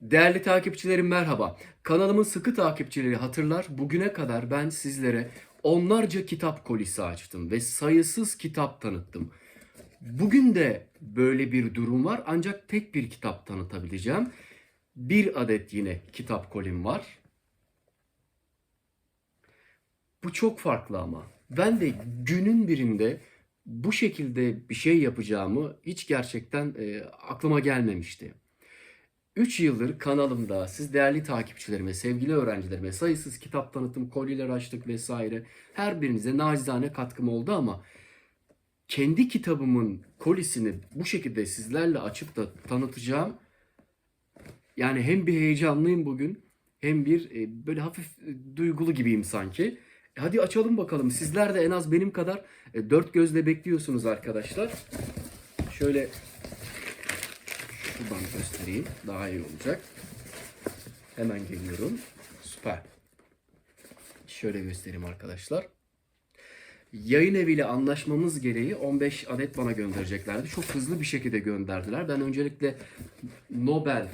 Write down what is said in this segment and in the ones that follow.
Değerli takipçilerim merhaba. Kanalımın sıkı takipçileri hatırlar. Bugüne kadar ben sizlere onlarca kitap kolisi açtım ve sayısız kitap tanıttım. Bugün de böyle bir durum var ancak tek bir kitap tanıtabileceğim. Bir adet yine kitap kolim var. Bu çok farklı ama. Ben de günün birinde bu şekilde bir şey yapacağımı hiç gerçekten e, aklıma gelmemişti. 3 yıldır kanalımda siz değerli takipçilerime, sevgili öğrencilerime sayısız kitap tanıtım, koliler açtık vesaire. Her birinize nacizane katkım oldu ama kendi kitabımın kolisini bu şekilde sizlerle açıp da tanıtacağım. Yani hem bir heyecanlıyım bugün hem bir e, böyle hafif e, duygulu gibiyim sanki. E, hadi açalım bakalım. Sizler de en az benim kadar dört gözle bekliyorsunuz arkadaşlar. Şöyle şuradan göstereyim. Daha iyi olacak. Hemen geliyorum. Süper. Şöyle göstereyim arkadaşlar. Yayın eviyle anlaşmamız gereği 15 adet bana göndereceklerdi. Çok hızlı bir şekilde gönderdiler. Ben öncelikle Nobel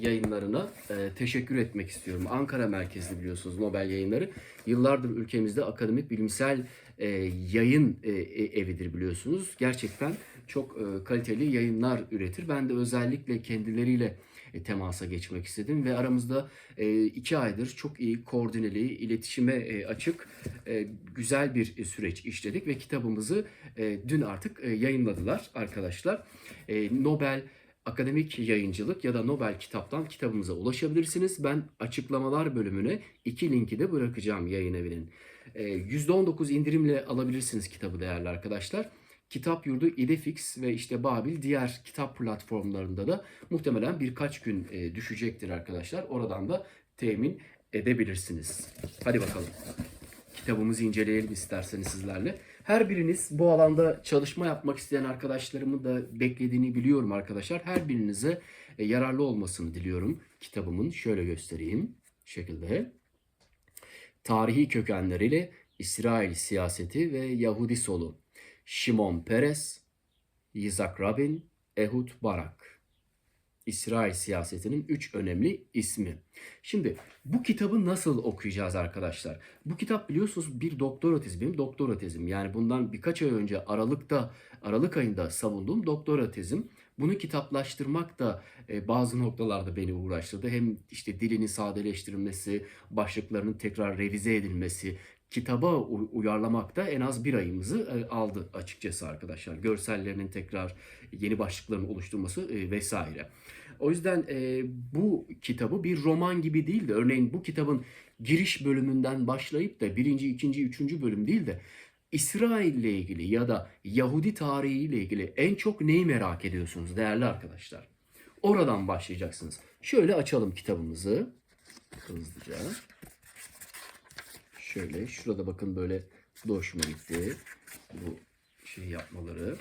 yayınlarına e, teşekkür etmek istiyorum. Ankara merkezli biliyorsunuz Nobel yayınları. Yıllardır ülkemizde akademik bilimsel e, yayın e, e, evidir biliyorsunuz. Gerçekten çok e, kaliteli yayınlar üretir. Ben de özellikle kendileriyle e, temasa geçmek istedim ve aramızda e, iki aydır çok iyi koordineli, iletişime açık, güzel bir süreç işledik ve kitabımızı dün artık yayınladılar arkadaşlar. Nobel akademik yayıncılık ya da Nobel kitaptan kitabımıza ulaşabilirsiniz. Ben açıklamalar bölümüne iki linki de bırakacağım yayın evinin. E, %19 indirimle alabilirsiniz kitabı değerli arkadaşlar. Kitap Yurdu, İdefix ve işte Babil diğer kitap platformlarında da muhtemelen birkaç gün e, düşecektir arkadaşlar. Oradan da temin edebilirsiniz. Hadi bakalım. Kitabımızı inceleyelim isterseniz sizlerle. Her biriniz bu alanda çalışma yapmak isteyen arkadaşlarımı da beklediğini biliyorum arkadaşlar. Her birinize e, yararlı olmasını diliyorum kitabımın. Şöyle göstereyim. Şekilde. Tarihi kökenleriyle İsrail siyaseti ve Yahudi solu. Şimon Peres, Yitzhak Rabin, Ehud Barak. İsrail siyasetinin üç önemli ismi. Şimdi bu kitabı nasıl okuyacağız arkadaşlar? Bu kitap biliyorsunuz bir doktora tezi, benim doktora tezim. Yani bundan birkaç ay önce Aralık'ta, Aralık ayında savunduğum doktora tezim. Bunu kitaplaştırmak da e, bazı noktalarda beni uğraştırdı. Hem işte dilini sadeleştirilmesi, başlıklarının tekrar revize edilmesi, kitaba uyarlamakta en az bir ayımızı e, aldı açıkçası arkadaşlar. Görsellerinin tekrar yeni başlıkların oluşturması e, vesaire. O yüzden e, bu kitabı bir roman gibi değil de örneğin bu kitabın giriş bölümünden başlayıp da birinci, ikinci, üçüncü bölüm değil de İsrail ile ilgili ya da Yahudi tarihi ile ilgili en çok neyi merak ediyorsunuz değerli arkadaşlar? Oradan başlayacaksınız. Şöyle açalım kitabımızı hızlıca. Şöyle şurada bakın böyle bu da hoşuma gitti. Bu şey yapmaları.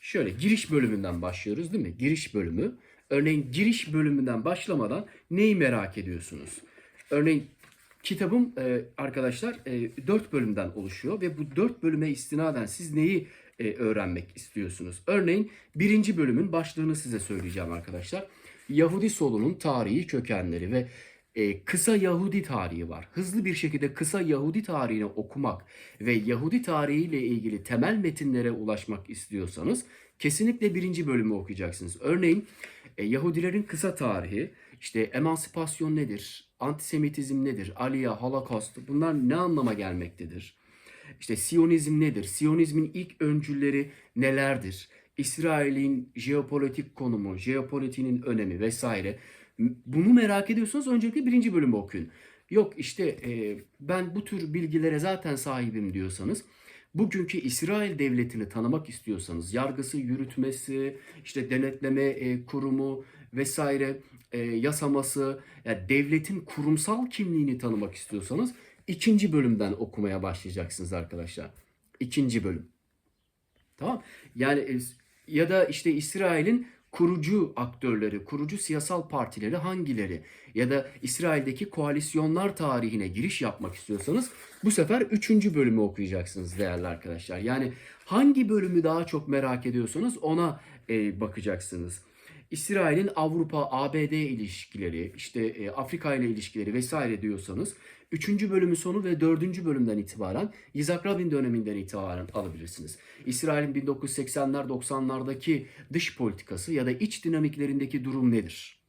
Şöyle giriş bölümünden başlıyoruz değil mi? Giriş bölümü. Örneğin giriş bölümünden başlamadan neyi merak ediyorsunuz? Örneğin kitabım e, arkadaşlar e, 4 bölümden oluşuyor ve bu 4 bölüme istinaden siz neyi e, öğrenmek istiyorsunuz? Örneğin birinci bölümün başlığını size söyleyeceğim arkadaşlar. Yahudi solunun tarihi kökenleri ve e, kısa Yahudi tarihi var. Hızlı bir şekilde kısa Yahudi tarihini okumak ve Yahudi tarihiyle ilgili temel metinlere ulaşmak istiyorsanız kesinlikle birinci bölümü okuyacaksınız. Örneğin e, Yahudilerin kısa tarihi, işte emansipasyon nedir, antisemitizm nedir, Aliya, Holocaust bunlar ne anlama gelmektedir? İşte Siyonizm nedir? Siyonizmin ilk öncülleri nelerdir? İsrail'in jeopolitik konumu, jeopolitiğinin önemi vesaire. Bunu merak ediyorsanız öncelikle birinci bölümü okuyun. Yok işte e, ben bu tür bilgilere zaten sahibim diyorsanız bugünkü İsrail devletini tanımak istiyorsanız yargısı, yürütmesi, işte denetleme e, kurumu vesaire e, yasaması, yani devletin kurumsal kimliğini tanımak istiyorsanız ikinci bölümden okumaya başlayacaksınız arkadaşlar. İkinci bölüm. Tamam. Yani e, ya da işte İsrail'in kurucu aktörleri, kurucu siyasal partileri hangileri ya da İsrail'deki koalisyonlar tarihine giriş yapmak istiyorsanız bu sefer üçüncü bölümü okuyacaksınız değerli arkadaşlar. Yani hangi bölümü daha çok merak ediyorsanız ona e, bakacaksınız. İsrail'in Avrupa, ABD ilişkileri, işte e, Afrika ile ilişkileri vesaire diyorsanız 3. bölümün sonu ve 4. bölümden itibaren Yitzhak Rabin döneminden itibaren alabilirsiniz. İsrail'in 1980'ler 90'lardaki dış politikası ya da iç dinamiklerindeki durum nedir?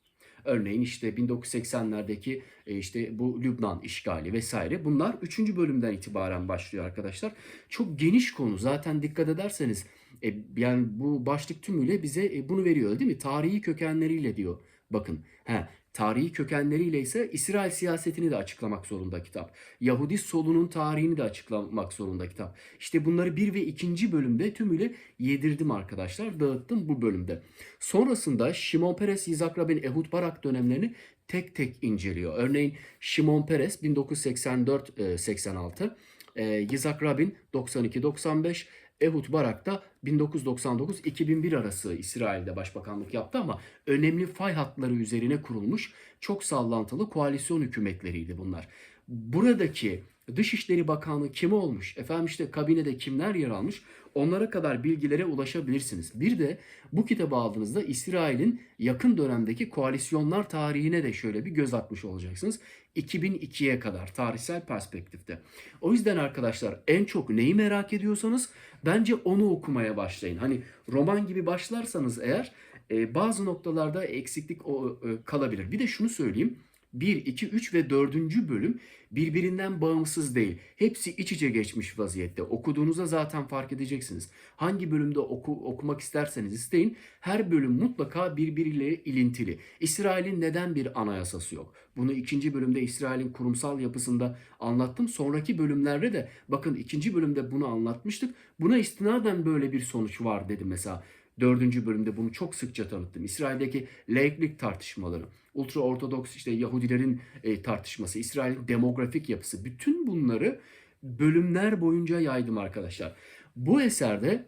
Örneğin işte 1980'lerdeki e, işte bu Lübnan işgali vesaire bunlar 3. bölümden itibaren başlıyor arkadaşlar. Çok geniş konu zaten dikkat ederseniz e, yani bu başlık tümüyle bize e, bunu veriyor değil mi? Tarihi kökenleriyle diyor. Bakın he, tarihi kökenleriyle ise İsrail siyasetini de açıklamak zorunda kitap. Yahudi solunun tarihini de açıklamak zorunda kitap. İşte bunları bir ve ikinci bölümde tümüyle yedirdim arkadaşlar. Dağıttım bu bölümde. Sonrasında Şimon Peres, Yitzhak Rabin, Ehud Barak dönemlerini tek tek inceliyor. Örneğin Şimon Peres 1984-86, e, Yitzhak Rabin 92-95, Ehud Barak da 1999-2001 arası İsrail'de başbakanlık yaptı ama önemli fay hatları üzerine kurulmuş çok sallantılı koalisyon hükümetleriydi bunlar. Buradaki Dışişleri Bakanı kim olmuş, efendim işte kabinede kimler yer almış onlara kadar bilgilere ulaşabilirsiniz. Bir de bu kitabı aldığınızda İsrail'in yakın dönemdeki koalisyonlar tarihine de şöyle bir göz atmış olacaksınız. 2002'ye kadar tarihsel perspektifte. O yüzden arkadaşlar en çok neyi merak ediyorsanız bence onu okumaya başlayın. Hani roman gibi başlarsanız eğer e, bazı noktalarda eksiklik e, kalabilir. Bir de şunu söyleyeyim. 1, 2, 3 ve 4. bölüm birbirinden bağımsız değil. Hepsi iç içe geçmiş vaziyette. Okuduğunuzda zaten fark edeceksiniz. Hangi bölümde oku, okumak isterseniz isteyin. Her bölüm mutlaka birbiriyle ilintili. İsrail'in neden bir anayasası yok? Bunu ikinci bölümde İsrail'in kurumsal yapısında anlattım. Sonraki bölümlerde de bakın ikinci bölümde bunu anlatmıştık. Buna istinaden böyle bir sonuç var dedim mesela. Dördüncü bölümde bunu çok sıkça tanıttım. İsrail'deki laiklik tartışmaları, ultra ortodoks işte Yahudilerin e, tartışması, İsrail'in demografik yapısı. Bütün bunları bölümler boyunca yaydım arkadaşlar. Bu eserde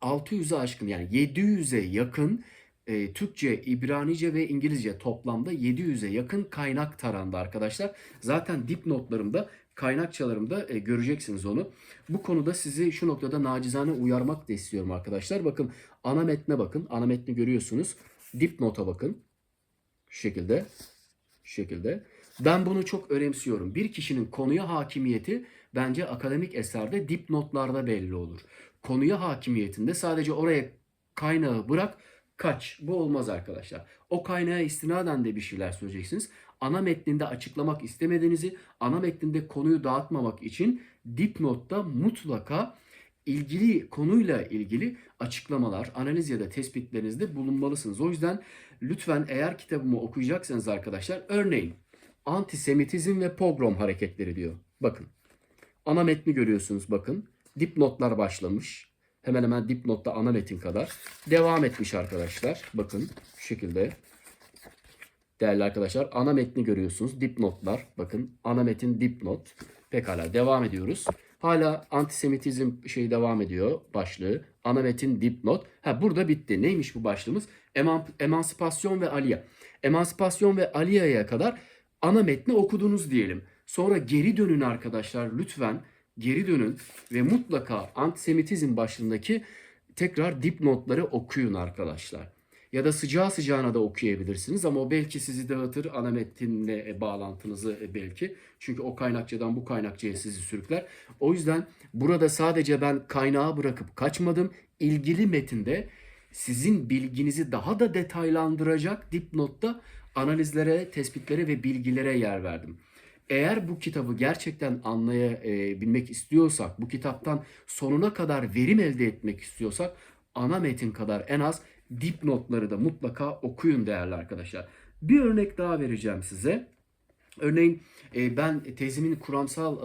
600'e aşkın yani 700'e yakın e, Türkçe, İbranice ve İngilizce toplamda 700'e yakın kaynak tarandı arkadaşlar. Zaten dipnotlarımda kaynakçalarımda e, göreceksiniz onu. Bu konuda sizi şu noktada nacizane uyarmak da istiyorum arkadaşlar. Bakın ana metne bakın. Ana metni görüyorsunuz. Dipnota bakın. Şu şekilde. Şu şekilde. Ben bunu çok önemsiyorum. Bir kişinin konuya hakimiyeti bence akademik eserde dipnotlarda belli olur. Konuya hakimiyetinde sadece oraya kaynağı bırak kaç. Bu olmaz arkadaşlar. O kaynağa istinaden de bir şeyler söyleyeceksiniz. Ana metninde açıklamak istemediğinizi, ana metninde konuyu dağıtmamak için dipnotta mutlaka ilgili konuyla ilgili açıklamalar, analiz ya da tespitlerinizde bulunmalısınız. O yüzden lütfen eğer kitabımı okuyacaksanız arkadaşlar örneğin antisemitizm ve pogrom hareketleri diyor. Bakın. Ana metni görüyorsunuz bakın. Dipnotlar başlamış. Hemen hemen dipnotta ana metin kadar. Devam etmiş arkadaşlar. Bakın şu şekilde. Değerli arkadaşlar ana metni görüyorsunuz. Dipnotlar. Bakın ana metin dipnot. Pekala devam ediyoruz. Hala antisemitizm şey devam ediyor başlığı. Ana metin dipnot. Ha burada bitti. Neymiş bu başlığımız? Eman, emansipasyon ve aliye. Emansipasyon ve aliyeye kadar ana metni okudunuz diyelim. Sonra geri dönün arkadaşlar lütfen geri dönün ve mutlaka antisemitizm başlığındaki tekrar dipnotları okuyun arkadaşlar. Ya da sıcağı sıcağına da okuyabilirsiniz ama o belki sizi dağıtır ana metinle e, bağlantınızı e, belki. Çünkü o kaynakçadan bu kaynakçaya sizi sürükler. O yüzden burada sadece ben kaynağı bırakıp kaçmadım. İlgili metinde sizin bilginizi daha da detaylandıracak dipnotta analizlere, tespitlere ve bilgilere yer verdim. Eğer bu kitabı gerçekten anlayabilmek istiyorsak, bu kitaptan sonuna kadar verim elde etmek istiyorsak ana metin kadar en az dipnotları da mutlaka okuyun değerli arkadaşlar. Bir örnek daha vereceğim size. Örneğin e, ben tezimin kuramsal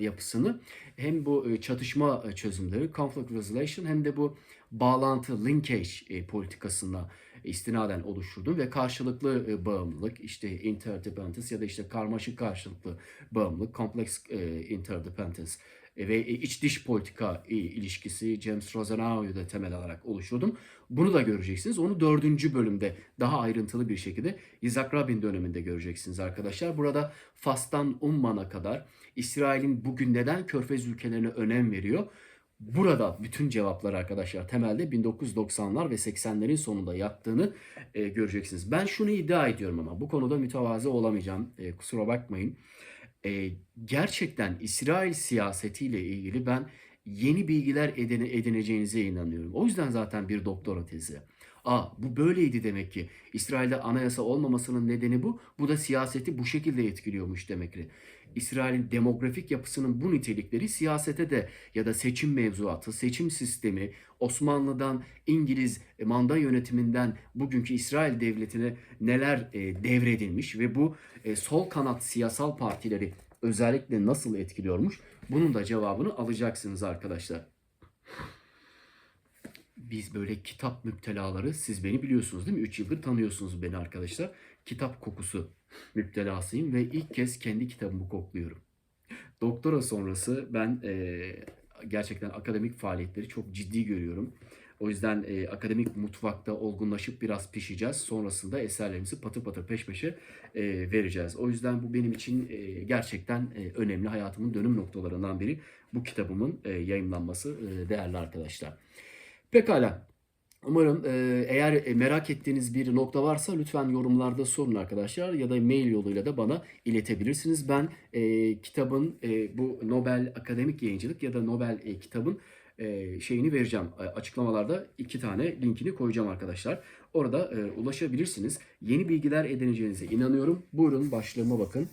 e, yapısını hem bu e, çatışma çözümleri, conflict resolution hem de bu bağlantı, linkage politikasına istinaden oluşturdum ve karşılıklı bağımlılık, işte interdependence ya da işte karmaşık karşılıklı bağımlılık, complex interdependence ve iç dış politika ilişkisi James Rosenau'yu da temel alarak oluşturdum. Bunu da göreceksiniz. Onu dördüncü bölümde daha ayrıntılı bir şekilde Isaac Rabin döneminde göreceksiniz arkadaşlar. Burada Fas'tan Umman'a kadar İsrail'in bugün neden körfez ülkelerine önem veriyor? burada bütün cevaplar arkadaşlar temelde 1990'lar ve 80'lerin sonunda yattığını e, göreceksiniz. Ben şunu iddia ediyorum ama bu konuda mütevazı olamayacağım. E, kusura bakmayın. E, gerçekten İsrail siyasetiyle ilgili ben yeni bilgiler edine, edineceğinize inanıyorum. O yüzden zaten bir doktora tezi. Aa bu böyleydi demek ki. İsrail'de anayasa olmamasının nedeni bu. Bu da siyaseti bu şekilde etkiliyormuş demektir. İsrail'in demografik yapısının bu nitelikleri siyasete de ya da seçim mevzuatı, seçim sistemi, Osmanlı'dan İngiliz manda yönetiminden bugünkü İsrail devletine neler e, devredilmiş ve bu e, sol kanat siyasal partileri özellikle nasıl etkiliyormuş? Bunun da cevabını alacaksınız arkadaşlar. Biz böyle kitap müptelaları, siz beni biliyorsunuz değil mi? 3 yıldır tanıyorsunuz beni arkadaşlar. Kitap kokusu müptelasıyım ve ilk kez kendi kitabımı kokluyorum. Doktora sonrası ben e, gerçekten akademik faaliyetleri çok ciddi görüyorum. O yüzden e, akademik mutfakta olgunlaşıp biraz pişeceğiz. Sonrasında eserlerimizi patır patır peş peşe e, vereceğiz. O yüzden bu benim için e, gerçekten e, önemli. Hayatımın dönüm noktalarından biri bu kitabımın e, yayınlanması e, değerli arkadaşlar. Pekala. Umarım e, eğer e, merak ettiğiniz bir nokta varsa lütfen yorumlarda sorun arkadaşlar ya da mail yoluyla da bana iletebilirsiniz. Ben e, kitabın e, bu Nobel Akademik Yayıncılık ya da Nobel e, kitabın e, şeyini vereceğim. E, Açıklamalarda iki tane linkini koyacağım arkadaşlar. Orada e, ulaşabilirsiniz. Yeni bilgiler edineceğinize inanıyorum. Buyurun başlığıma bakın.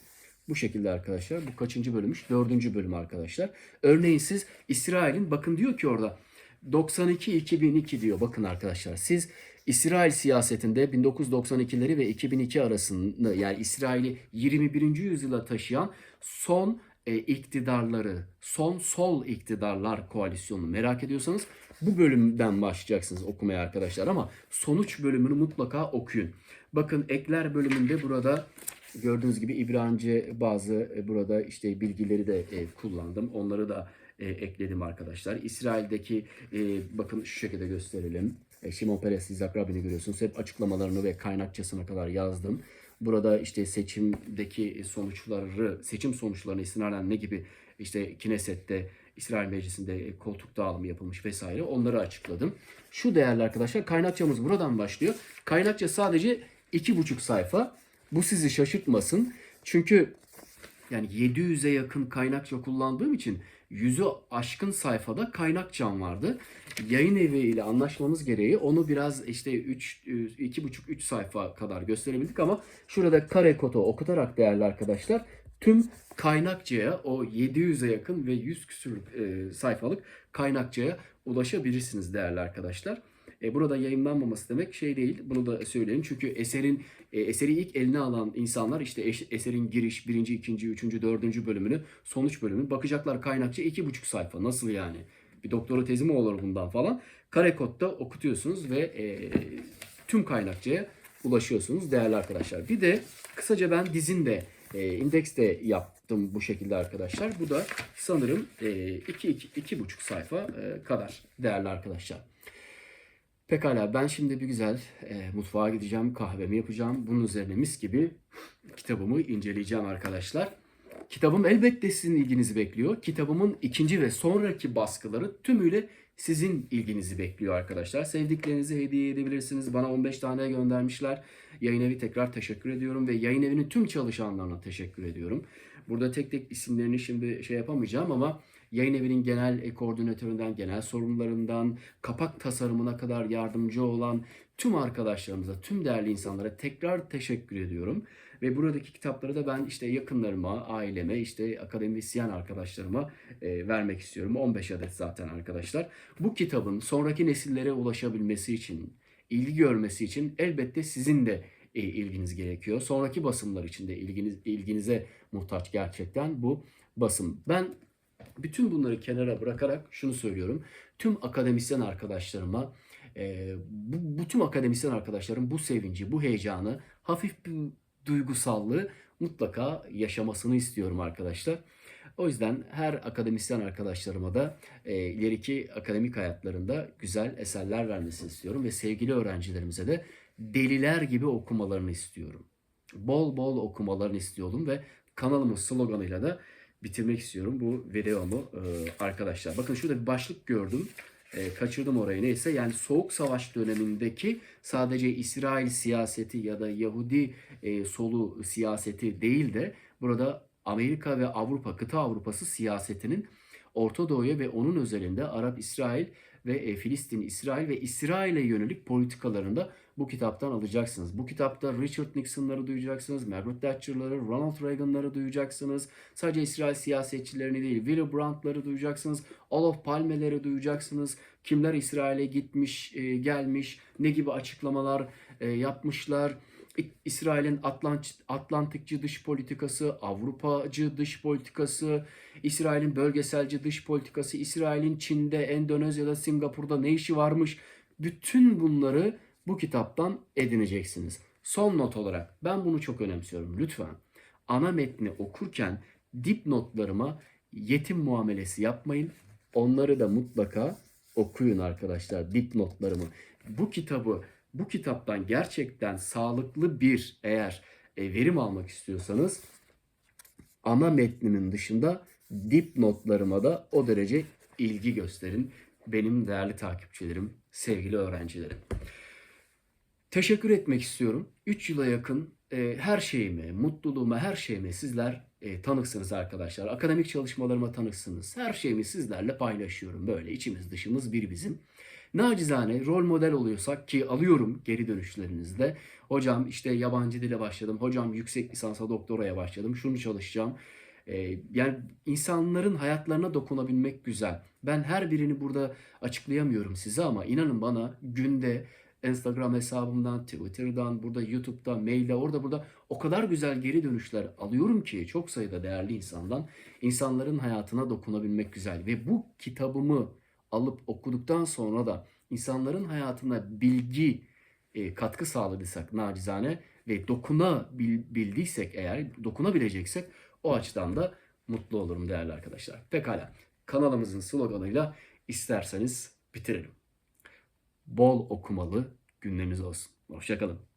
Bu şekilde arkadaşlar. Bu kaçıncı bölümmüş? Dördüncü bölüm arkadaşlar. Örneğin siz İsrail'in bakın diyor ki orada 92-2002 diyor. Bakın arkadaşlar siz İsrail siyasetinde 1992'leri ve 2002 arasında yani İsrail'i 21. yüzyıla taşıyan son e, iktidarları, son sol iktidarlar koalisyonunu merak ediyorsanız bu bölümden başlayacaksınız okumaya arkadaşlar ama sonuç bölümünü mutlaka okuyun. Bakın ekler bölümünde burada gördüğünüz gibi İbranice bazı e, burada işte bilgileri de e, kullandım. Onları da e, ekledim arkadaşlar. İsrail'deki bakın şu şekilde gösterelim. E, Şimon Peres, İzak Rabin'i görüyorsunuz. Hep açıklamalarını ve kaynakçasına kadar yazdım. Burada işte seçimdeki sonuçları, seçim sonuçlarına istinaden ne gibi işte Kineset'te, İsrail Meclisi'nde e, koltuk dağılımı yapılmış vesaire onları açıkladım. Şu değerli arkadaşlar kaynakçamız buradan başlıyor. Kaynakça sadece iki buçuk sayfa. Bu sizi şaşırtmasın. Çünkü yani 700'e yakın kaynakça kullandığım için yüzü aşkın sayfada kaynakçam vardı. Yayın evi ile anlaşmamız gereği onu biraz işte 3 2,5-3 sayfa kadar gösterebildik ama şurada kare kodu okutarak değerli arkadaşlar tüm kaynakçaya o 700'e yakın ve 100 küsür e, sayfalık kaynakçaya ulaşabilirsiniz değerli arkadaşlar. E, burada yayınlanmaması demek şey değil. Bunu da söyleyin. Çünkü eserin e, eseri ilk eline alan insanlar işte eş- eserin giriş, birinci, ikinci, üçüncü, dördüncü bölümünü, sonuç bölümünü bakacaklar kaynakça iki buçuk sayfa. Nasıl yani? Bir doktora tezi mi olur bundan falan. Kare kodda okutuyorsunuz ve e, tüm kaynakçaya ulaşıyorsunuz değerli arkadaşlar. Bir de kısaca ben dizinde e, indekste yaptım bu şekilde arkadaşlar. Bu da sanırım e, iki, iki, iki buçuk sayfa e, kadar değerli arkadaşlar. Pekala ben şimdi bir güzel e, mutfağa gideceğim, kahvemi yapacağım. Bunun üzerine mis gibi kitabımı inceleyeceğim arkadaşlar. Kitabım elbette sizin ilginizi bekliyor. Kitabımın ikinci ve sonraki baskıları tümüyle sizin ilginizi bekliyor arkadaşlar. Sevdiklerinizi hediye edebilirsiniz. Bana 15 tane göndermişler. Yayın evi tekrar teşekkür ediyorum ve yayın evinin tüm çalışanlarına teşekkür ediyorum. Burada tek tek isimlerini şimdi şey yapamayacağım ama yayın evinin genel koordinatöründen, genel sorumlularından, kapak tasarımına kadar yardımcı olan tüm arkadaşlarımıza, tüm değerli insanlara tekrar teşekkür ediyorum. Ve buradaki kitapları da ben işte yakınlarıma, aileme, işte akademisyen arkadaşlarıma e, vermek istiyorum. 15 adet zaten arkadaşlar. Bu kitabın sonraki nesillere ulaşabilmesi için, ilgi görmesi için elbette sizin de e, ilginiz gerekiyor. Sonraki basımlar için de ilginiz ilginize muhtaç gerçekten bu basım. Ben bütün bunları kenara bırakarak şunu söylüyorum. Tüm akademisyen arkadaşlarıma e, bu, bu tüm akademisyen arkadaşlarım bu sevinci, bu heyecanı, hafif bir duygusallığı mutlaka yaşamasını istiyorum arkadaşlar. O yüzden her akademisyen arkadaşlarıma da e, ileriki akademik hayatlarında güzel eserler vermesini istiyorum ve sevgili öğrencilerimize de deliler gibi okumalarını istiyorum. Bol bol okumalarını istiyorum ve kanalımın sloganıyla da bitirmek istiyorum bu videomu e, arkadaşlar. Bakın şurada bir başlık gördüm. E, kaçırdım orayı neyse. Yani Soğuk Savaş dönemindeki sadece İsrail siyaseti ya da Yahudi e, solu siyaseti değil de burada Amerika ve Avrupa, kıta Avrupası siyasetinin Orta Doğu'ya ve onun özelinde Arap, İsrail ve e, Filistin, İsrail ve İsrail'e yönelik politikalarında bu kitaptan alacaksınız. Bu kitapta Richard Nixon'ları duyacaksınız, Margaret Thatcher'ları, Ronald Reagan'ları duyacaksınız. Sadece İsrail siyasetçilerini değil, Willy Brandt'ları duyacaksınız, Olof Palme'leri duyacaksınız. Kimler İsrail'e gitmiş, e, gelmiş, ne gibi açıklamalar e, yapmışlar. İsrail'in Atlant Atlantikçi dış politikası, Avrupacı dış politikası, İsrail'in bölgeselci dış politikası, İsrail'in Çin'de, Endonezya'da, Singapur'da ne işi varmış. Bütün bunları bu kitaptan edineceksiniz. Son not olarak ben bunu çok önemsiyorum. Lütfen ana metni okurken dipnotlarıma yetim muamelesi yapmayın. Onları da mutlaka okuyun arkadaşlar dipnotlarımı. Bu kitabı bu kitaptan gerçekten sağlıklı bir eğer e, verim almak istiyorsanız ana metninin dışında dipnotlarıma da o derece ilgi gösterin. Benim değerli takipçilerim, sevgili öğrencilerim. Teşekkür etmek istiyorum. 3 yıla yakın e, her şeyime, mutluluğuma, her şeyime sizler e, tanıksınız arkadaşlar. Akademik çalışmalarıma tanıksınız. Her şeyimi sizlerle paylaşıyorum. Böyle içimiz dışımız bir bizim. Nacizane rol model oluyorsak ki alıyorum geri dönüşlerinizde. Hocam işte yabancı dile başladım. Hocam yüksek lisansa doktoraya başladım. Şunu çalışacağım. Ee, yani insanların hayatlarına dokunabilmek güzel. Ben her birini burada açıklayamıyorum size ama inanın bana günde Instagram hesabımdan, Twitter'dan, burada YouTube'dan, mailde, orada burada o kadar güzel geri dönüşler alıyorum ki çok sayıda değerli insandan insanların hayatına dokunabilmek güzel. Ve bu kitabımı alıp okuduktan sonra da insanların hayatına bilgi e, katkı sağladıysak nacizane ve dokunabildiysek eğer dokunabileceksek o açıdan da mutlu olurum değerli arkadaşlar. Pekala kanalımızın sloganıyla isterseniz bitirelim. Bol okumalı günleriniz olsun. Hoşçakalın.